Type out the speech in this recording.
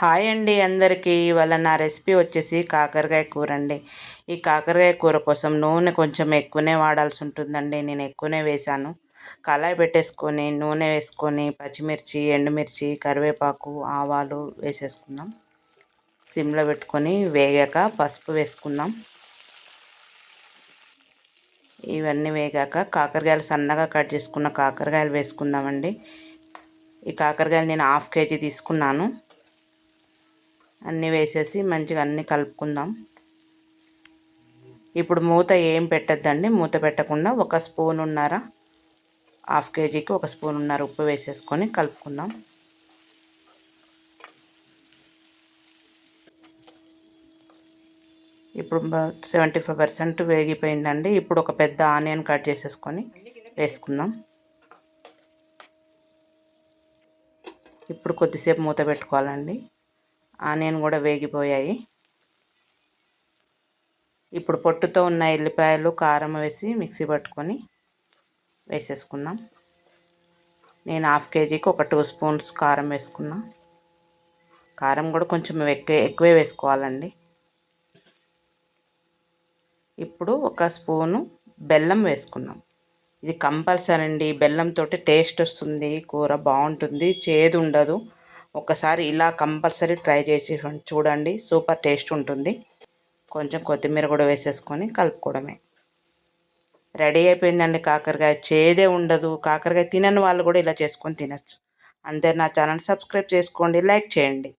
Hi అండి అందరికీ. ఇవాళ నా రెసిపీ వచ్చేసి కాకరకాయ కూర అండి ఈ కాకరకాయ కూర కోసం నూనె కొంచెం ఎక్కువనే వాడాల్సి ఉంటుందండి. నేను ఎక్కువనే వేశాను. కళాయి పెట్టేసుకొని నూనె వేసుకొని పచ్చిమిర్చి ఎండుమిర్చి కరివేపాకు ఆవాలు వేసేసుకుందాం. సిమ్లో పెట్టుకొని వేగాక పసుపు వేసుకుందాం. ఇవన్నీ వేగాక కాకరకాయలు సన్నగా కట్ చేసుకున్న కాకరకాయలు వేసుకుందామండి. ఈ కాకరకాయలు నేను హాఫ్ కేజీ తీసుకున్నాను. అన్నీ వేసేసి మంచిగా అన్నీ కలుపుకుందాం. ఇప్పుడు మూత ఏం పెట్టద్దండి? మూత పెట్టకుండా ఒక స్పూన్ ఉన్నార హాఫ్ కేజీకి ఒక స్పూన్ ఉన్నార ఉప్పు వేసేసుకొని కలుపుకుందాం. ఇప్పుడు సెవెంటీ ఫైవ్ పర్సెంట్ వేగిపోయిందండి. ఇప్పుడు ఒక పెద్ద ఆనియన్ కట్ చేసేసుకొని వేసుకుందాం. ఇప్పుడు కొద్దిసేపు మూత పెట్టుకోవాలండి. ఆనియన్ కూడా వేగిపోయాయి. ఇప్పుడు పొట్టుతో ఉన్న ఎల్లిపాయలు కారం వేసి మిక్సీ పట్టుకొని వేసేసుకుందాం. నేను హాఫ్ కేజీకి ఒక టూ స్పూన్స్ కారం వేసుకున్నా. కారం కూడా కొంచెం ఎక్కువ ఎక్కువే వేసుకోవాలండి. ఇప్పుడు ఒక స్పూను బెల్లం వేసుకుందాం. ఇది కంపల్సరీ అండి. బెల్లంతో టేస్ట్ వస్తుంది కూర బాగుంటుంది చేదు ఉండదు. ఒకసారి ఇలా కంపల్సరీ ట్రై చేసి చూడండి సూపర్ టేస్ట్ ఉంటుంది. కొంచెం కొత్తిమీర కూడా వేసేసుకొని కలుపుకోవడమే. రెడీ అయిపోయిందండి కాకరకాయ. చేదే ఉండదు. కాకరకాయ తినని వాళ్ళు కూడా ఇలా చేసుకొని తినచ్చు. అంతే నా ఛానల్ సబ్స్క్రైబ్ చేసుకోండి లైక్ చేయండి.